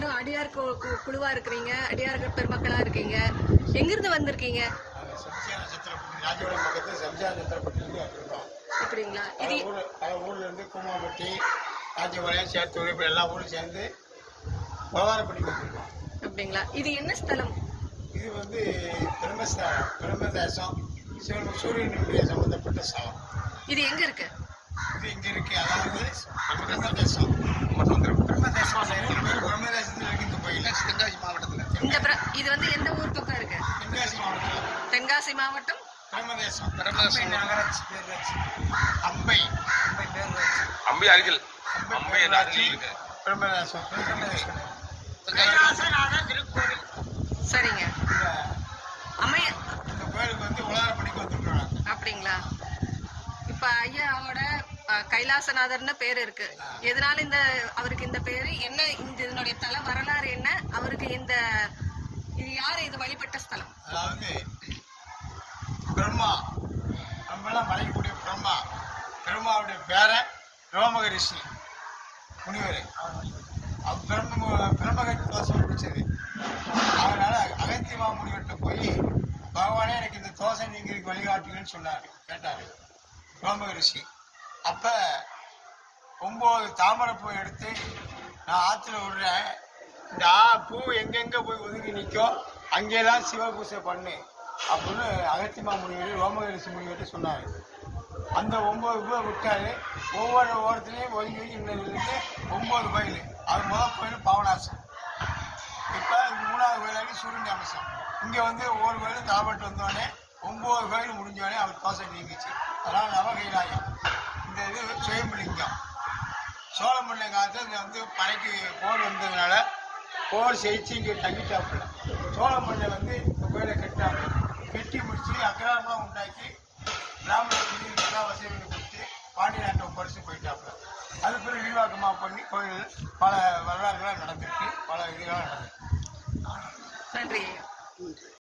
எல்லாரும் அடியார் குழுவா இருக்கிறீங்க. அடியார்கள் பெருமக்களா இருக்கீங்க. எங்கிருந்து வந்திருக்கீங்க? அப்படிங்களா? இது ஊர் ஊர்ல இருந்து கூமாப்பட்டி ராஜபாளையம் சேத்தூர் இப்படி எல்லா ஊரும் சேர்ந்து பலவாரப்பட்டி வந்திருக்கோம் அப்படிங்களா? இது என்ன ஸ்தலம்? இது வந்து பிரம்மஸ்தலம் பிரம்மதேசம் சிவன் சூரியனுடைய சம்பந்தப்பட்ட ஸ்தலம் இது எங்க இருக்கு? இது இங்க இருக்கு. அதாவது பிரம்மதேசம் பிரம்மதேசம் பிரம்மதேசத்தில் இருக்கு இந்த கோயில் தென்காசி மாவட்டத்தில் இந்த பிர- இது வந்து எந்த ஊர் பக்கம் இருக்கு? தென்காசி மாவட்டம். அம்பை அம்பை. அருகில். அம்பை சரிங்க. இந்த கோயிலுக்கு வந்து வந்துருக்காங்க. அப்படிங்களா? இப்ப ஐயாவோட அஹ், கைலாசநாதர்னு பேர் இருக்கு. எதனால இந்த அவருக்கு இந்த பேரு? என்ன இந்த இதனுடைய தல வரலாறு என்ன? அவருக்கு இந்த இது யாரு இது வழிபட்ட ஸ்தலம்? அதாவது பிரம்மா. நம்மளாம் மறைக்கக்கூடிய பிரம்மா. பிரம்மாவுடைய பேரன் ரோமகரிஷி முனிவர். அவர் பிரம்ம பிரம்மகத்தி தோசை பிடிச்சது அதனால அகத்தியமா முனிவர்கிட்ட போய் பகவானே எனக்கு இந்த தோசை நீங்களுக்கு வழிகாட்டுங்கன்னு சொன்னார். கேட்டார். ரோமக ரிஷி ஒம்பது தாமரை பூ எடுத்து நான் ஆற்றுல விடுறேன். இந்த ஆ பூ எங்கெங்க போய் ஒதுங்கி நிற்கோ அங்கெல்லாம் சிவ பூஜை பண்ணு அப்படின்னு அகத்திமா முனிவர் ரோமகரிசி முனிவர் சொன்னார். அந்த ஒம்பது பூவை விட்டாரு. ஒவ்வொரு ஓரத்துலேயும் ஒதுங்கி ஒதுங்கி ஒம்பது கோயில். அது முதல் கோயில் பாவனாசம். இப்போ மூணாவது கோயிலாக சூரியன் அம்சம் இங்கே வந்து ஒவ்வொரு கோயிலும் தலைப்பட்டு வந்தோடனே ஒம்பது கோயில் முடிஞ்சோடனே அவர் தோசை நீங்கிச்சு அதனால் நவகைலாயம். இந்த இது சுயம்பலிங்கம். சோழமண்டல காலத்தில் இங்கே வந்து பனைக்கு போர் வந்ததுனால போர் ஜெயிச்சு இங்கே தங்கிட்டாப்புல. சோழமண்டல வந்து இந்த கோயிலை கட்டினாங்க. கட்டி முடிச்சு அக்கிராமலாம் உண்டாக்கி பிராமணர்களுக்கு எல்லா வசதிகளும் கொடுத்து பாண்டிய நாட்டை ஒப்படைச்சு போயிட்டாப்புல. அது பிறகு விரிவாக்கமாக பண்ணி கோயில் பல வரலாறுகளாக நடந்திருக்கு. பல இதுகளாக நடந்திருக்கு. நன்றி.